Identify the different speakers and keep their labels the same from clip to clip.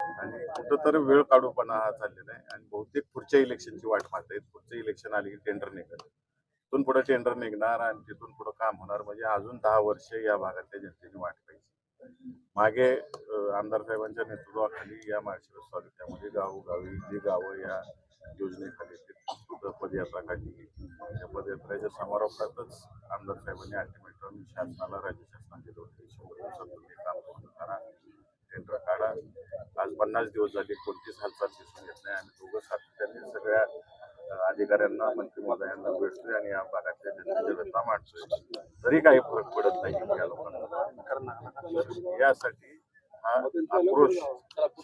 Speaker 1: आणि कुठंतरी वेळ काढूपणा हा चाललेला आहे. आणि बहुतेक पुढच्या इलेक्शनची वाट पाहत आहेत पुढचं इलेक्शन आली की टेंडर निघत तिथून पुढे टेंडर निघणार आणि तिथून पुढे काम होणार. म्हणजे अजून दहा वर्ष या भागातल्या जनतेने वाट पाहिजे मागे आमदार साहेबांच्या नेतृत्वाखाली या माळशिरस तालुक्यामध्ये गावोगावी जी गावं या योजनेखाली पदयात्रा काढली त्या पदयात्रेच्या समारोपातच आमदार साहेबांनी अल्टिमेटम शासनाला राज्य शासनाला दिलं होतं की शंभर दिवसात तुम्ही हे काम पूर्ण करा टेंडर काढा आज पन्नास दिवस झाले कोणतीच हालचाल दिसून येत नाही. आणि दोघं सातत्याने सगळ्या अधिकाऱ्यांना मंत्री महोदयांना भेटतोय आणि या भागातल्या जनतेच्या व्यथा मांडतोय तरी काही फरक पडत नाही या लोकांना. यासाठी हा आक्रोश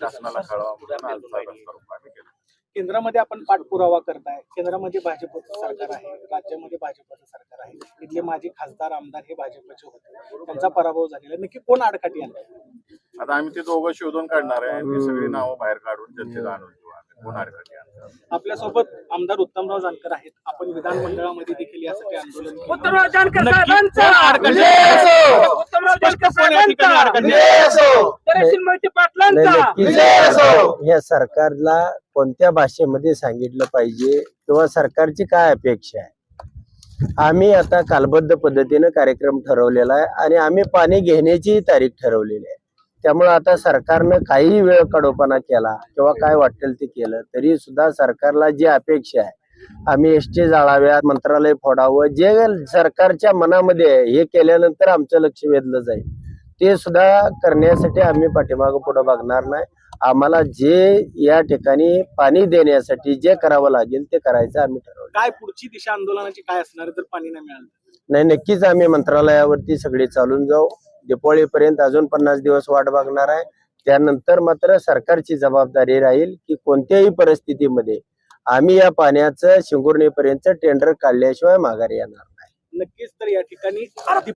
Speaker 1: शासनाला कळवा म्हणून आज आम्ही केला.
Speaker 2: केंद्रामध्ये आपण पाठपुरावा करताय. केंद्रामध्ये भाजपचं सरकार आहे राज्यामध्ये भाजपचं सरकार आहे. इथले माजी खासदार आमदार हे भाजपचे होते. त्यांचा पराभव झालेला आहे. नक्की कोण आडकाठी आणलं?
Speaker 1: आता आम्ही ते दोघं शोधून काढणार आहे. आणि ती सगळी नावं बाहेर काढून जनतेला आणून देऊ आम्ही
Speaker 2: आपल्यासोबत आमदार उत्तमराव जानकर आहेत. आपण विधानमंडळामध्ये देखील यासाठी आंदोलन केलं.
Speaker 3: उत्तमराव जानकर
Speaker 2: नक्की
Speaker 3: साहेबांचा
Speaker 2: कोण आडकाठी
Speaker 4: जय असो.
Speaker 3: उत्तमराव
Speaker 2: स्पष्ट
Speaker 3: जानकर
Speaker 2: कोण या
Speaker 3: साहेबांचा
Speaker 4: नाही, नक्कीच सरकारला कोणत्या भाषेमध्ये सांगितलं पाहिजे किंवा सरकारची काय अपेक्षा आहे? आम्ही आता कालबद्ध पद्धतीनं कार्यक्रम ठरवलेला आहे आणि आम्ही पाणी घेण्याची तारीख ठरवलेली आहे. त्यामुळे आता सरकारनं काही वेळ कडोपणा केला किंवा काय वाटेल ते केलं तरी सुद्धा सरकारला जी अपेक्षा आहे आम्ही एस टी जाळाव्यात मंत्रालय फोडावं जे सरकारच्या मनामध्ये आहे, हे केल्यानंतर आमचं लक्ष वेधलं जाईल. ते सुद्धा करण्यासाठी आम्ही पाठीमागं पुढे बघणार नाही. आम्हाला जे या ठिकाणी पाणी देण्यासाठी जे करावं लागेल ते करायचं आम्ही ठरवलं.
Speaker 2: काय पुढची दिशा आंदोलनाची काय असणार जर पाणी नाही मिळालं?
Speaker 4: नाही नक्कीच आम्ही मंत्रालयावरती सगळे चालून जाऊ. दिपावळीपर्यंत अजून पन्नास दिवस वाट बघणार आहे. त्यानंतर मात्र सरकारची जबाबदारी राहील की कोणत्याही परिस्थितीमध्ये आम्ही या पाण्याचं शिंगुर्णीपर्यंत टेंडर काढल्याशिवाय माघारी येणार नाही.
Speaker 2: नक्कीच तर या ठिकाणी